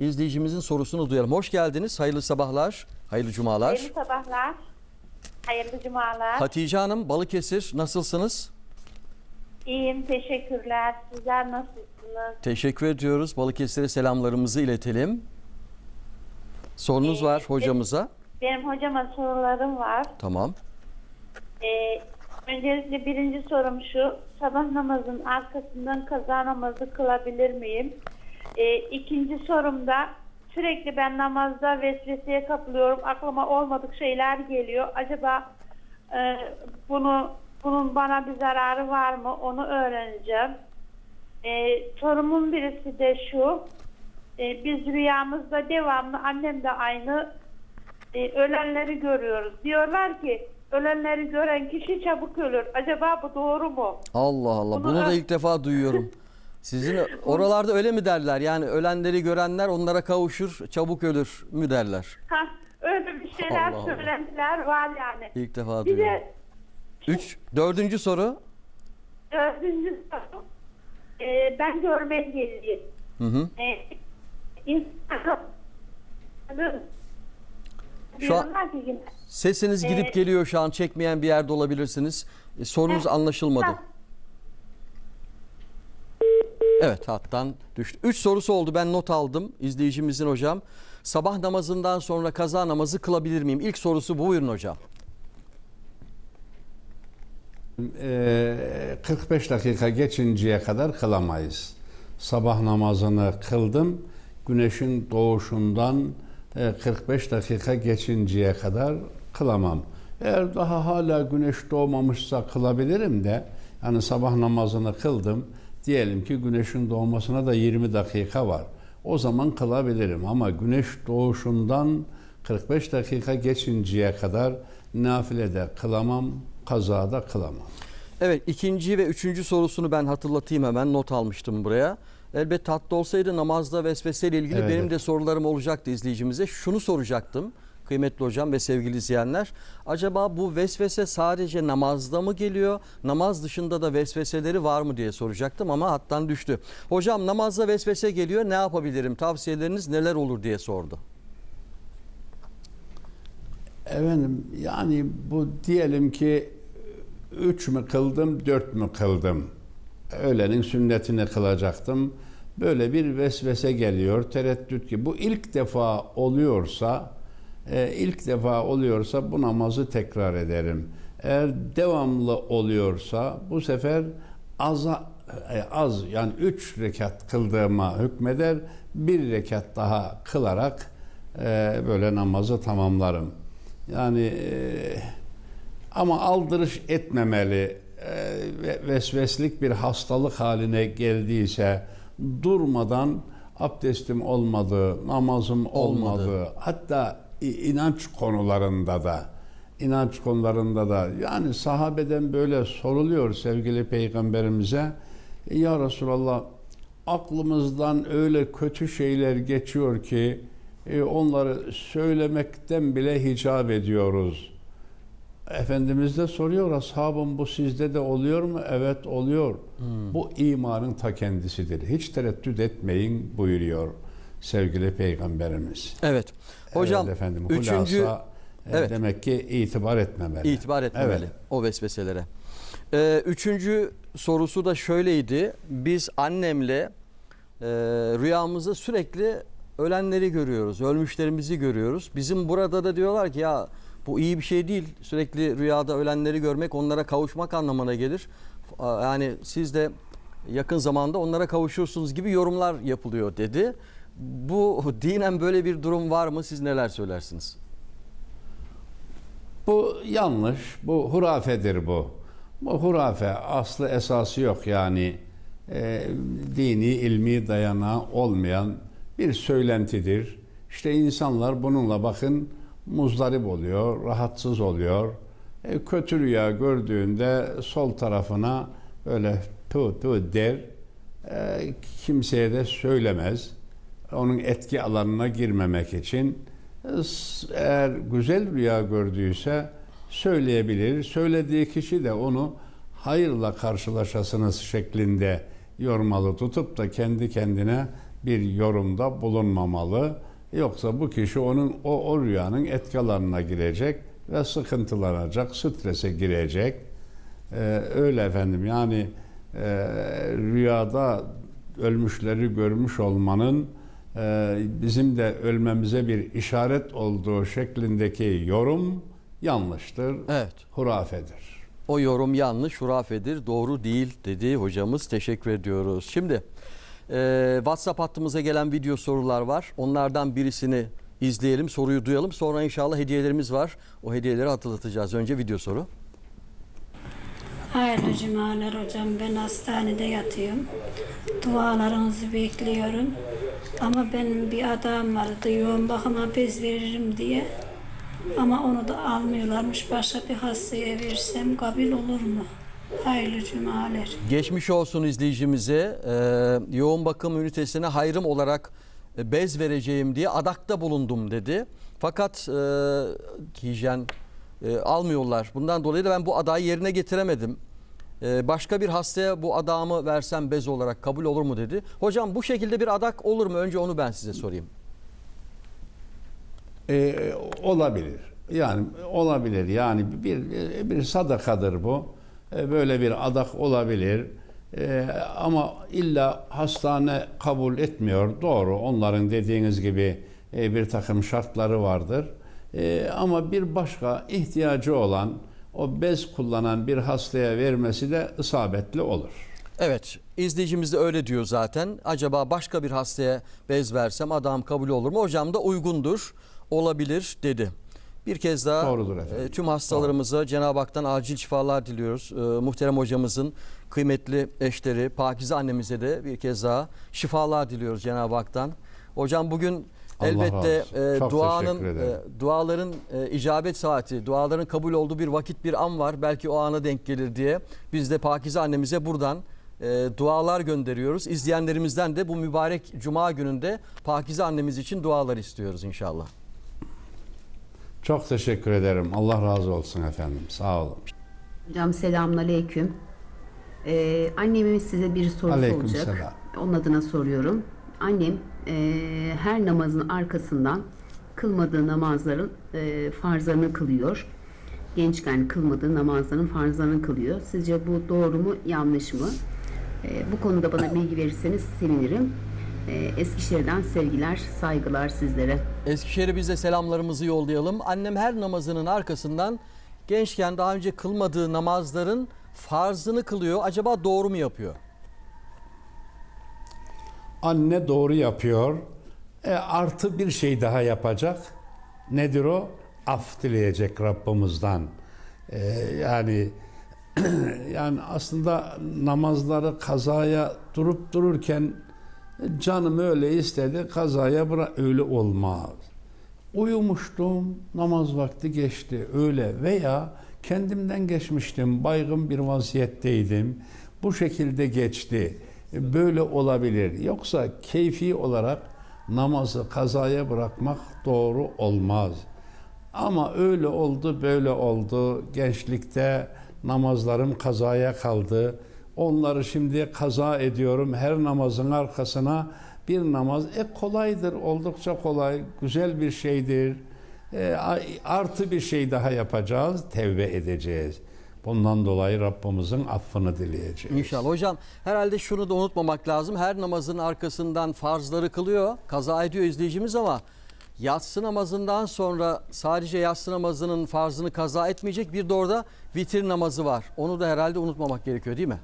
izleyicimizin sorusunu duyalım. Hoş geldiniz. Hayırlı sabahlar. Hayırlı cumalar. Hayırlı sabahlar. Hayırlı cumalar. Hatice Hanım Balıkesir nasılsınız? İyiyim, teşekkürler. Sizler nasılsınız? Teşekkür ediyoruz. Balıkesir'e selamlarımızı iletelim. Sorunuz Ee, var hocamıza. Benim hocama sorularım var. Tamam. Ee, öncelikle birinci sorum şu. Sabah namazının arkasından kaza namazı kılabilir miyim? Ee, ikinci sorum da sürekli ben namazda vesveseye kapılıyorum. Aklıma olmadık şeyler geliyor. Acaba e, bunu bunun bana bir zararı var mı? Onu öğreneceğim. Ee, sorumun birisi de şu. Ee, biz rüyamızda devamlı annem de aynı e, ölenleri görüyoruz. Diyorlar ki ölenleri gören kişi çabuk ölür. Acaba bu doğru mu? Allah Allah. Bunu Bunu da ilk defa duyuyorum. Sizin oralarda öyle mi derler? Yani ölenleri görenler onlara kavuşur, çabuk ölür mü derler? Ha, öyle bir şeyler Allah Allah. söylentiler var yani. İlk defa Bir duyuyorum. de Üç, dördüncü soru. dördüncü soru. E, ben görme engelliyim. Hı hı. E, insanlar Şu an- diyorlar ki yine, Sesiniz gidip Ee, geliyor şu an. Çekmeyen bir yerde olabilirsiniz. E, sorunuz anlaşılmadı. Evet hattan düştü. Üç sorusu oldu ben not aldım izleyicimizin hocam. Sabah namazından sonra kaza namazı kılabilir miyim? İlk sorusu bu buyurun hocam. Ee, 45 dakika geçinceye kadar kılamayız. Sabah namazını kıldım. Güneşin doğuşundan e, 45 dakika geçinceye kadar kılamam. Eğer daha hala güneş doğmamışsa kılabilirim de yani sabah namazını kıldım. Diyelim ki güneşin doğmasına da 20 dakika var. O zaman kılabilirim ama güneş doğuşundan 45 dakika geçinceye kadar nafilede kılamam, kazada kılamam. Evet ikinci ve üçüncü sorusunu ben hatırlatayım hemen not almıştım buraya. Elbette hatta olsaydı namazda vesveseyle ilgili Evet, benim de sorularım olacaktı izleyicimize. Şunu soracaktım kıymetli hocam ve sevgili izleyenler. Acaba bu vesvese sadece namazda mı geliyor? Namaz dışında da vesveseleri var mı diye soracaktım ama hattan düştü. Hocam namazda vesvese geliyor ne yapabilirim? Tavsiyeleriniz neler olur diye sordu. Efendim yani bu diyelim ki üç mü kıldım, dört mü kıldım? Öğlenin sünnetini kılacaktım. Böyle bir vesvese geliyor, tereddüt ki bu ilk defa oluyorsa, e, ilk defa oluyorsa bu namazı tekrar ederim. Eğer devamlı oluyorsa bu sefer az az yani üç rekat kıldığıma hükmeder, bir rekat daha kılarak e, böyle namazı tamamlarım. Yani e, ama aldırış etmemeli. E, ve vesveslik bir hastalık haline geldiyse durmadan abdestim olmadı, namazım Olmadı. olmadı. Hatta inanç konularında da inanç konularında da yani sahabeden böyle soruluyor sevgili peygamberimize. "E, Ya Resulallah aklımızdan öyle kötü şeyler geçiyor ki e, onları söylemekten bile hicap ediyoruz. Efendimiz de soruyor ashabım bu sizde de oluyor mu? Evet oluyor. Bu imanın ta kendisidir. Hiç tereddüt etmeyin buyuruyor sevgili peygamberimiz. Evet. Hocam evet efendim, üçüncü hulasa, e, Evet. demek ki itibar etmemeli. İtibar etmemeli Evet. o vesveselere. Ee, üçüncü sorusu da şöyleydi. Biz annemle e, rüyamızda sürekli ölenleri görüyoruz, ölmüşlerimizi görüyoruz. Bizim burada da diyorlar ki ya bu iyi bir şey değil. Sürekli rüyada ölenleri görmek onlara kavuşmak anlamına gelir. Yani siz de yakın zamanda onlara kavuşursunuz gibi yorumlar yapılıyor dedi. Bu dinen böyle bir durum var mı? Siz neler söylersiniz? Bu yanlış, bu hurafedir bu. Bu hurafe, aslı esası yok yani e, dini, ilmi dayanağı olmayan bir söylentidir. İşte insanlar bununla bakın muzdarip oluyor, rahatsız oluyor. E, kötü rüya gördüğünde sol tarafına böyle tu tu der, e, kimseye de söylemez. Onun etki alanına girmemek için eğer güzel rüya gördüyse söyleyebilir. Söylediği kişi de onu hayırla karşılaşasınız şeklinde yormalı tutup da kendi kendine bir yorumda bulunmamalı. Yoksa bu kişi onun o, o rüyanın etkilerine girecek ve sıkıntılanacak, strese girecek. Ee, öyle efendim yani e, rüyada ölmüşleri görmüş olmanın bizim de ölmemize bir işaret olduğu şeklindeki yorum yanlıştır, Evet. hurafedir. O yorum yanlış, hurafedir, doğru değil dedi hocamız. Teşekkür ediyoruz. Şimdi e, WhatsApp hattımıza gelen video sorular var. Onlardan birisini izleyelim, soruyu duyalım. Sonra inşallah hediyelerimiz var. O hediyeleri hatırlatacağız. Önce video soru. Hayırlı cumalar hocam. Ben hastanede yatıyorum. Dualarınızı bekliyorum. Ama benim bir adam vardı yoğun bakıma bez veririm diye. Ama onu da almıyorlarmış. Başka bir hastaya versem kabul olur mu? Hayırlı cumalar. Geçmiş olsun izleyicimize. E, yoğun bakım ünitesine hayrım olarak e, bez vereceğim diye adakta bulundum dedi. Fakat e, hijyen e, almıyorlar. Bundan dolayı da ben bu adayı yerine getiremedim. E, başka bir hastaya bu adamı versem bez olarak kabul olur mu dedi. Hocam bu şekilde bir adak olur mu? Önce onu ben size sorayım. Ee, olabilir. Yani olabilir. Yani bir bir sadakadır bu. Ee, böyle bir adak olabilir. Ee, ama illa hastane kabul etmiyor. Doğru. Onların dediğiniz gibi e, bir takım şartları vardır. Ee, ama bir başka ihtiyacı olan o bez kullanan bir hastaya vermesi de isabetli olur. Evet, izleyicimiz de öyle diyor zaten. Acaba başka bir hastaya bez versem adam kabul olur mu? Hocam da uygundur, olabilir dedi. Bir kez daha Doğrudur efendim. e, tüm hastalarımıza Cenab-ı Hak'tan acil şifalar diliyoruz. E, muhterem hocamızın kıymetli eşleri Pakize annemize de bir kez daha şifalar diliyoruz Cenab-ı Hak'tan. Hocam bugün Allah elbette e, Çok duanın e, duaların e, icabet saati, duaların kabul olduğu bir vakit bir an var. Belki o ana denk gelir diye biz de Pakize annemize buradan e, dualar gönderiyoruz. İzleyenlerimizden de bu mübarek cuma gününde Pakize annemiz için dualar istiyoruz inşallah. Çok teşekkür ederim. Allah razı olsun efendim. Sağ olun. Hocam selamünaleyküm. Ee, annemin size bir sorusu Aleyküm olacak. selam. Onun adına soruyorum. Annem e, her namazın arkasından kılmadığı namazların e, farzlarını kılıyor. Gençken kılmadığı namazların farzlarını kılıyor. Sizce bu doğru mu, yanlış mı? E, bu konuda bana bilgi verirseniz sevinirim. E, Eskişehir'den sevgiler, saygılar sizlere. Eskişehir'e biz de selamlarımızı yollayalım. Annem her namazının arkasından gençken daha önce kılmadığı namazların farzını kılıyor. Acaba doğru mu yapıyor? Anne doğru yapıyor. E, artı bir şey daha yapacak. Nedir o? Af dileyecek Rabbimizden. E, yani yani aslında namazları kazaya durup dururken canım öyle istedi kazaya bırak öyle olmaz. Uyumuştum, namaz vakti geçti öyle veya kendimden geçmiştim, baygın bir vaziyetteydim. Bu şekilde geçti. Böyle olabilir. Yoksa keyfi olarak namazı kazaya bırakmak doğru olmaz. Ama öyle oldu, böyle oldu. Gençlikte namazlarım kazaya kaldı. Onları şimdi kaza ediyorum. Her namazın arkasına bir namaz. E kolaydır, oldukça kolay, güzel bir şeydir. E, artı bir şey daha yapacağız, tevbe edeceğiz. Bundan dolayı Rabbimizin affını dileyeceğiz. İnşallah. Hocam herhalde şunu da unutmamak lazım. Her namazın arkasından farzları kılıyor, kaza ediyor izleyicimiz ama yatsı namazından sonra sadece yatsı namazının farzını kaza etmeyecek bir de orada vitir namazı var. Onu da herhalde unutmamak gerekiyor değil mi?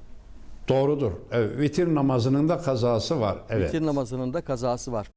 Doğrudur. Evet, vitir namazının da kazası var. Evet. Vitir namazının da kazası var.